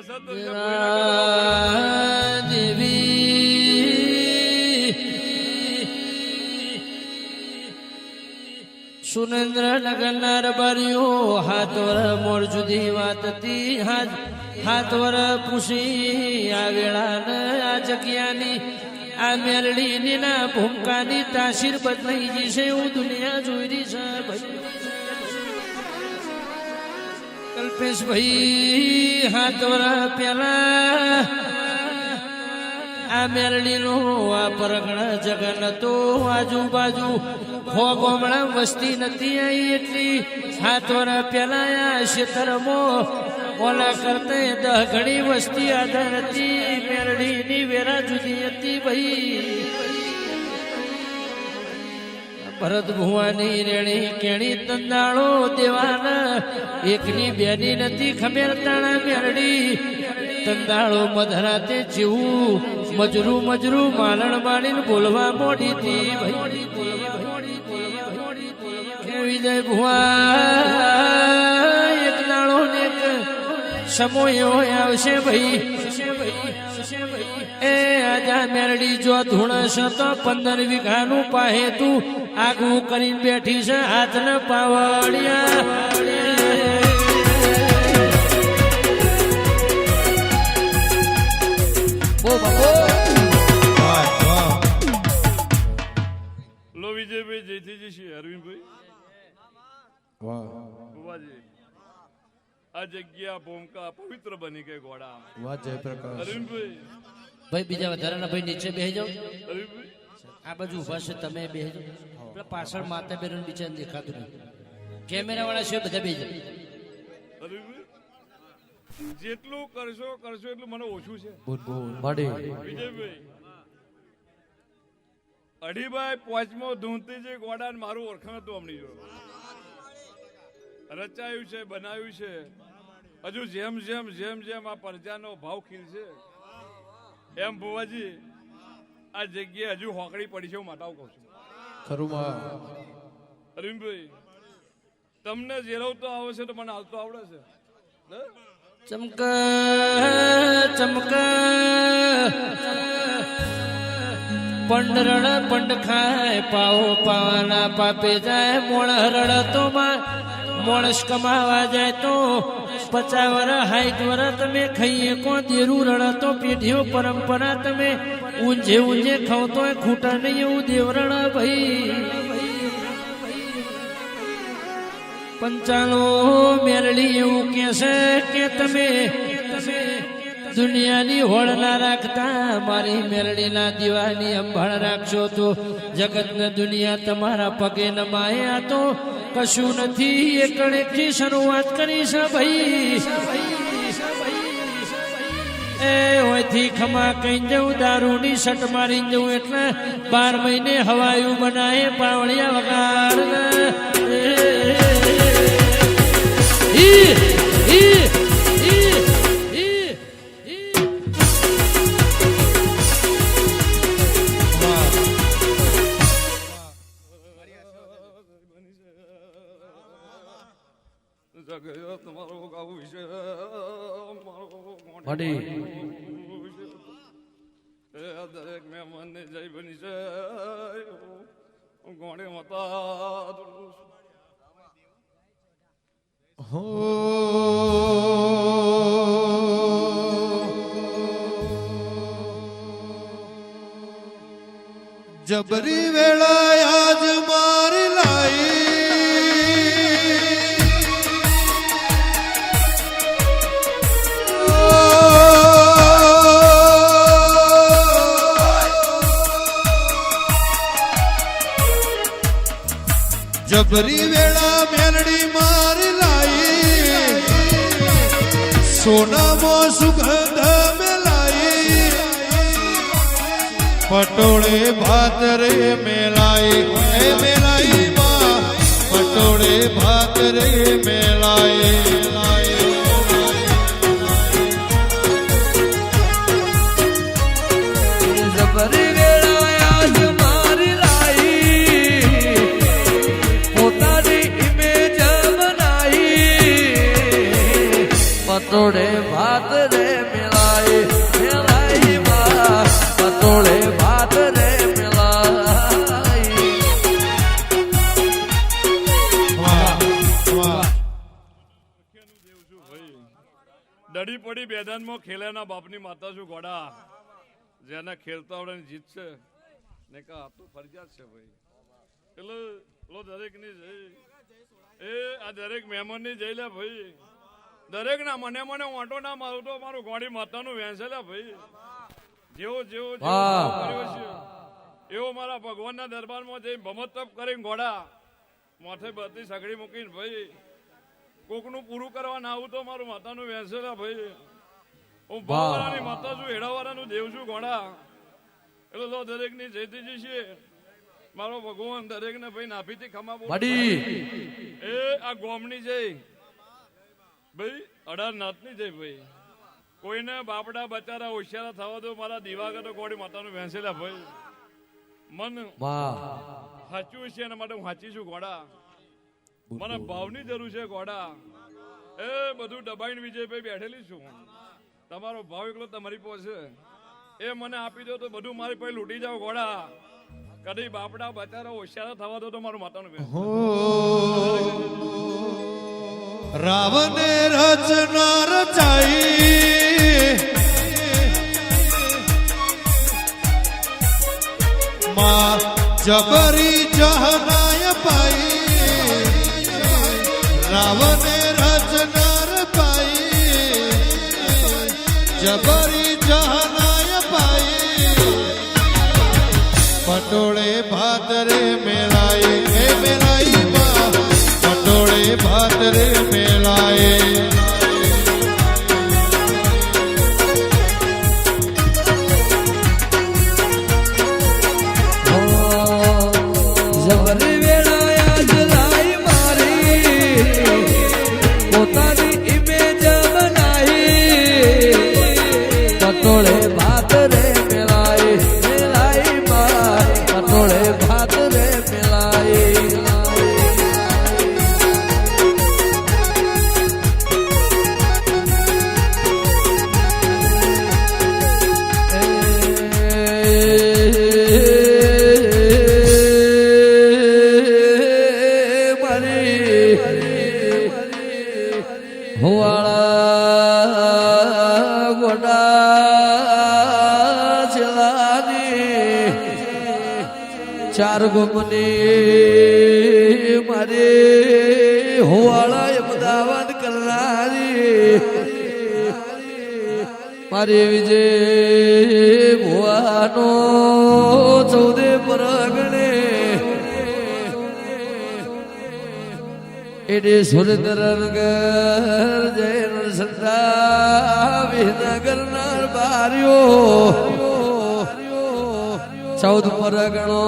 આ સત બર્યો હાથ વર મોર જુદી વાત હતી હાથ હાથ વર પૂછી આ વેળા આ જગ્યાની આ મેરડીની ના ભૂમકાની તાસીર બદલાઈ જશે હું દુનિયા જોઈ રહી છે ભાઈ કલ્પેશભાઈ હાથ વર પેલા આ મેરડીનો આ પરગણ જગન તો આજુબાજુ હો ગોમડા વસ્તી નથી આવી એટલી. હાથ વર્ષ પેલા આ ક્ષેત્રમાં ઓલા કરતે દહ ઘણી વસ્તી આધાર હતી. મેરડીની વેરા જુદી હતી ભાઈ ભરત ભુવાની રેણી કેણી તંદાળો દેવાના. એકની બેની નથી ખમેર તાણા મેરડી. તંદાળો મધરાતે જીવું. મજરું મજરું માલણ માણીને બોલવા મોડી હતી વિજય ભુવા એક નાળો ને સમય આવશે ભાઈ. એ આજા મેરડી જો ધૂણસ તો પંદર વીઘાનું પાહે તું. આગું કરીને બેઠી છે હાથ ને પાવડિયા. લો વિજયભાઈ જયથી છે અરવિંદભાઈ. વાહ. બુવાજી આ જગ્યા ભૂમકા પવિત્ર બની ગઈ ઘોડા વાહ જયપ્રકાશ. અરવિંદભાઈ. ભાઈ બીજા વધારાના ભાઈ નીચે બેસી જાઓ. અરવિંદભાઈ. આ બાજુ ઊભા છે તમે બેસી જાઓ પાછળ માતા બેન બિચારા દેખાતું નહીં. કેમેરા વાળા છે બધા બેસી જેટલું કરશો કરશો એટલું મને ઓછું છે. વિજયભાઈ અઢીભાઈ પાંચમો ધૂંતી જે ગોડા મારું ઓળખાણ હતું અમની જો રચાયું છે બનાવ્યું છે. હજુ જેમ જેમ જેમ જેમ આ પરજાનો ભાવ ખીલશે એમ ભુવાજી આ જગ્યાએ હજુ હોકડી પડી છે હું માતાઓ કહું છું. ખરું માં. અરવિંદભાઈ તમને જેરવતો આવે છે તો મને હાલતો આવડે છે? ચમક ચમક. પંડરણ પંડ ખાય પાવો પાવાના પાપે જાય મોણ હરળ તો માં. મોણસ કમાવા જાય તો પચાસ વર હાઈટ વર તમે ખાઈએ કોણ દેરું રળ તો પેઢીઓ પરંપરા તમે. ઊંઝે ઊંઝે ખાવ તો ખૂટા નહીં એવું દેવરણ ભાઈ. પંચાલો મેરળી એવું કે છે કે તમે દુનિયાની હોળ ના રાખતા, મારી મેરડીના દીવાની અંભાળ રાખશો તો જગતને દુનિયા તમારા પગે નમાય. આ તો કશું નથી એકડેથી શરૂઆત કરી છે ભાઈ. એ હોયથી ખમા કઈ જવું દારૂની સટ મારી જવું એટલે બાર મહિને હવાયું બનાય પાવળિયા વગાડ દરેક મહેમાનને જય બની છે ગોણે મતા હો જબરી વેળા જબરી વેળા મેલડી મારી લાઈ. સોનામાં સુગંધ મેલાઈ પટોળે ભાત રે મેલાઈ. મેલાઈ માં પટોળે ભાત રે દડી પડી બેદાનમાં ખેલ્યાના બાપની માતા છું ગોડા. જેને ખેલતા આવડે જીત છે. ને કા આ તો ફરજિયાત છે ભાઈ. એટલે લો દરેકની જઈ એ આ દરેક મહેમાનની જઈ લે ભાઈ. દરેક ના મને મને ઓટો ના મારું તો મારું ગોડી માતાનું વેંસે લે ભાઈ. જેવો જેવો એવો મારા ભગવાનના દરબારમાં જઈ ભમત તપ કરીને ગોડા. માથે બધી સગડી મૂકીને ભાઈ. કોકનું પૂરું કરવા ના આવું તો મારું માતાનું વેસેલા ભાઈ. હું ભાવવાળાની માતા છું હેડાવાળાનું દેવ છું ઘોડા એટલે તો દરેકની જયતીજી છે. મારો ભગવાન દરેક ને ભાઈ નાભીથી ખમા બોલ. એ આ ગોમની જય. ભાઈ અઢાર નાથની જય ભાઈ. કોઈને બાપડા બચારા હોશિયારા થવા દો મારા દિવાગર ગોડી માતાનું વેસેલા ભાઈ. મન સાચું છે એના માટે હું સાચી છું ગોડા. મને ભાવની જરૂર છે ગોડા. એ બધું દબાઈને વિજયભાઈ બેઠેલી છું. તમારો ભાવ એકલો તમારી પાસે એ મને આપી દો તો બધું મારી પાસે લૂટી જાવ ગોડા. કદી બાપડા બચારા હોશિયાર થવા દો તો મારું માતાનું હો. રાવણે રચના રચાઈ. માં જબરી જહનાય પાઈ. રાવણે રચનાર પાઈ, જબરી જહનાય પાઈ. પટોળે ભાતરે મેલાય હે મેલાઈ માં પટોળે ભાતરે જબરી ચૌદે પરગણે એડે સુરેન્દ્રનગર જૈન નરસંડા વિનગર બાર્યો ચૌદ પરગણો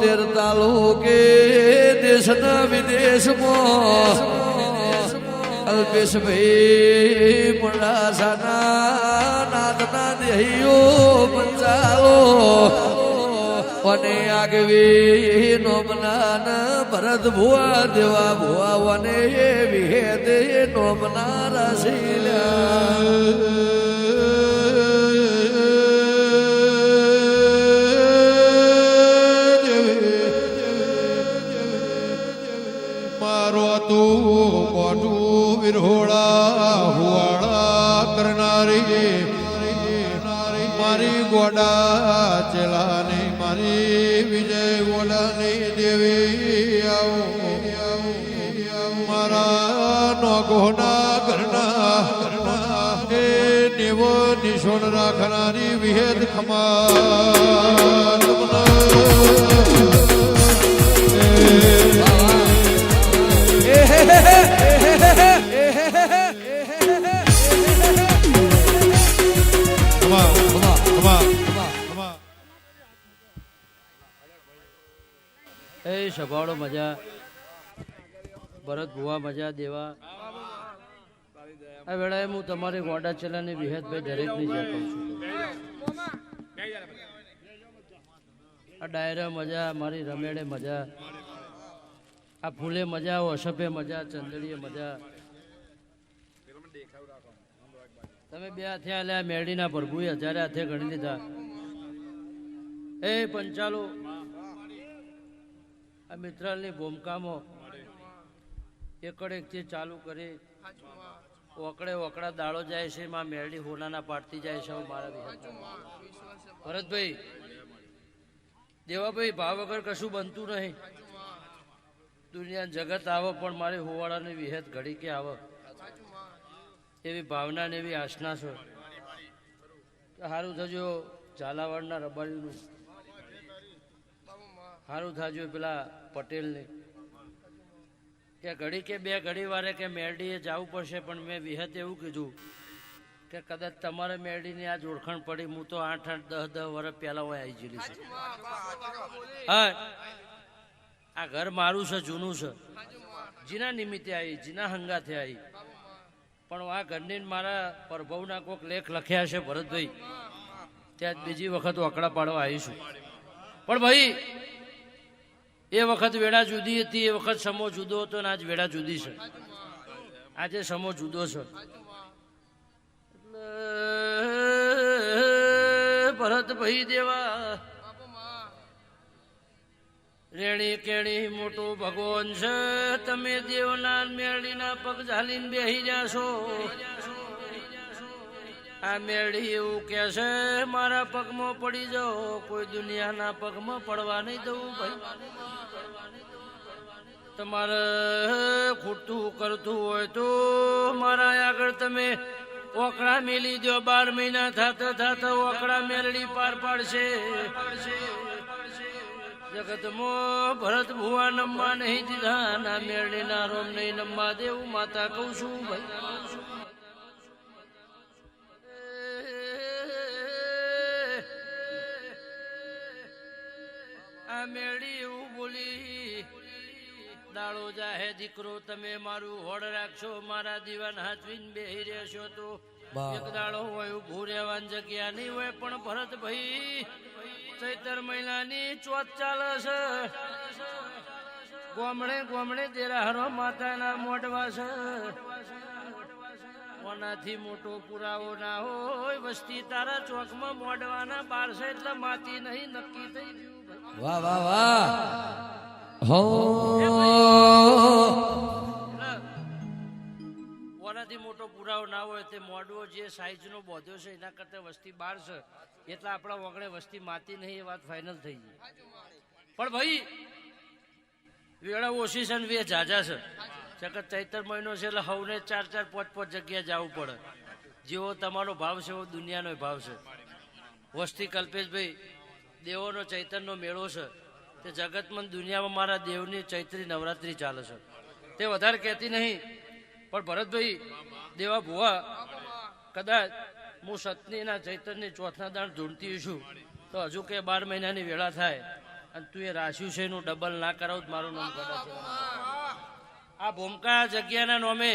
તેર તાલુકે દેશના વિદેશમાં અલ્પેશભાઈ મોડાસાના નાદના દેહીઓ પંચાલો અને આગવી નો બનાન ભરત ભુવા દેવા ભુવા વને વિહેદ નો બના ગોડા ચેલાની મારી વિજય ગોડાની દેવી આવો. મારા નો ગોના ઘરના એ નેવો નિશોણ રાખનારી વિહેદ ખમા. એ સભાળો મજા. ભરત ભુવા મજા, દેવા. આ વેળાએ હું તમારી ગોડા ચલાની વિહેતભાઈ દરેકની જે કહું છું. આ ડાયરા મજા, મારી રમેડે મજા, આ ફૂલે મજા ઓશપે મજા ચંદડીએ મજા. તમે બે હાથે આલ્યા, મેળીના પ્રભુએ હજારે હાથે ગણી લીધા. એ પંચાલો, આ મિત્રલની ભૂમિકામાં એકડેકથી ચાલુ કરી ઓકડે ઓકડા દાળો જાય છે માં મેરડી હોનાના પાડતી જાય છે મારા. ભરતભાઈ, દેવાભાઈ, ભાવ વગર કશું બનતું નહીં. દુનિયા જગત આવો, પણ મારી હોવાળાની વિહેત ઘડી કે આવો. એવી ભાવના ને એવી આશના છે. સારું થજો ઝાલાવાડના રબારીનું. સારું થાજો પેલા પટેલને. કે ઘડી કે બે ઘડી વારે કે મેરડીએ જવું પડશે, પણ મેં વિહત એવું કીધું કે કદાચ તમારે મેરડીની આ ઓળખાણ પડી, હું તો આઠ આઠ દસ દસ વર્ષ પહેલા હોય આવી ગયેલી હા. આ ઘર મારું છે, જૂનું છે. જીના નિમિત્તે આવી જીના હંગાથે આવી પણ આ ઘરની મારા પ્રભવના કોઈક લેખ લખ્યા છે ભરતભાઈ. ત્યાં બીજી વખત વકડા પાડવા આવીશું પણ ભાઈ, એ વખત વેળા જુદી હતી, એ વખત સમો જુદો હતો ને આજ વેળા જુદી છે. આજે સમો જુદો છે. ભરત ભરતભાઈ દેવા રેણી કેણી મોટું ભગવાન છે. તમે દેવના મેળીના પગ ઝાલીને બેહી જાશો આ મેળી એવું કે છે, મારા પગમાં પડી જાઓ. કોઈ દુનિયાના પગમાં પડવા નહીં દઉં ભાઈ. તમારે ખૂટતું કરતું હોય તો મારા આગળ તમે ઓકળા મેલી દો બાર મહિના થાતા થાતા ઓકળા મેળડી પાર પાડશે. જગતમાં ભરત ભુવા નમવા નહીં દીધા ના મેળડી ના રોમ નહીં નમવા દેવું માતા કહું છું ભાઈ. આ મેળી એવું બોલી દાળો જાહે દીકરો તમે મારું હોડ રાખશો મારા દીવાન હાથવીન બેહી રહેશો તો. એક દાડો હોય ઉભું રહેવાની જગ્યા નહીં હોય પણ ભરત ભાઈ ચૈતર મહિનાની ચોથ ચાલે છે. ગોમડે ગોમડે તેરા હરો માતાના મોઢવા છે. કોનાથી મોટો પુરાવો ના હોય વસ્તી તારા ચોકમાં મોઢવાના બાર છે એટલે માતી નહીં નક્કી થઈ ગયું. વાહ વાહ વાહ. હો. પુરાવો ના હોય તે મોડવો જે સાઈઝનો બોધ્યો છે, એના કરતા વસ્તી બાર છે. એટલે આપણા વગડે વસ્તી માતી નહીં, એ વાત ફાઇનલ થઈ ગઈ. પણ ભાઈ, વેળા ઓછી છે વે જાજા છે. જગત ચૈતર મહિનો છે એટલે હવને ચાર ચાર, પાંચ પાંચ જગ્યાએ જવું પડે. જેવો તમારો ભાવ છે, એવો દુનિયાનો ભાવ છે. વસ્તી કલ્પેશભાઈ, દેવોનો ચૈતનનો મેળો છે. તે જગતમાં દુનિયામાં મારા દેવની ચૈત્રી નવરાત્રી ચાલે છે. તે વધારે કહેતી નહીં, પણ ભરતભાઈ દેવા ભુવા, કદાચ હું સતનીના ચૈતનની ચોથના દાણ ઢૂંઢતી છું, તો હજુ કે બાર મહિનાની વેળા થાય અને તું એ રાશિ છે એનું ડબલ ના કરાવું મારું નામ છે આ ભૂમકા જગ્યાના નોમે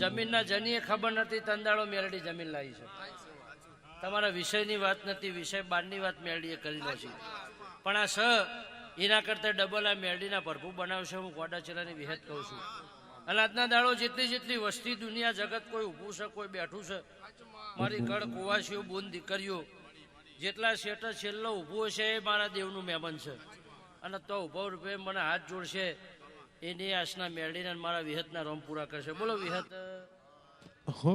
જમીનના જનીએ ખબર નથી, તંદાળો મેરડી જમીન લાવી છે. તમારા વિષયની વાત નથી, વિષય બારની વાત મેરડીએ કરી નથી પણ આ સ, એના કરતાં ડબલ આ મેરડીના ભરપૂર બનાવશે હું ગોડાચેરાની વિહત કહું છું. અને આજના દાડો જેટલી જેટલી વસ્તી દુનિયા જગત કોઈ ઊભું છે, કોઈ બેઠું છે, મારી કળ કુવાસીઓ, બોન દીકરીઓ, જેટલા શેઠ છેલ્લો ઊભો છે એ મારા દેવનું મહેમાન છે. અને તો ઊભો રૂપે મને હાથ જોડશે, એની આશના મેળવીને મારા વિહતના રોમ પૂરા કરશે. બોલો વિહત. હો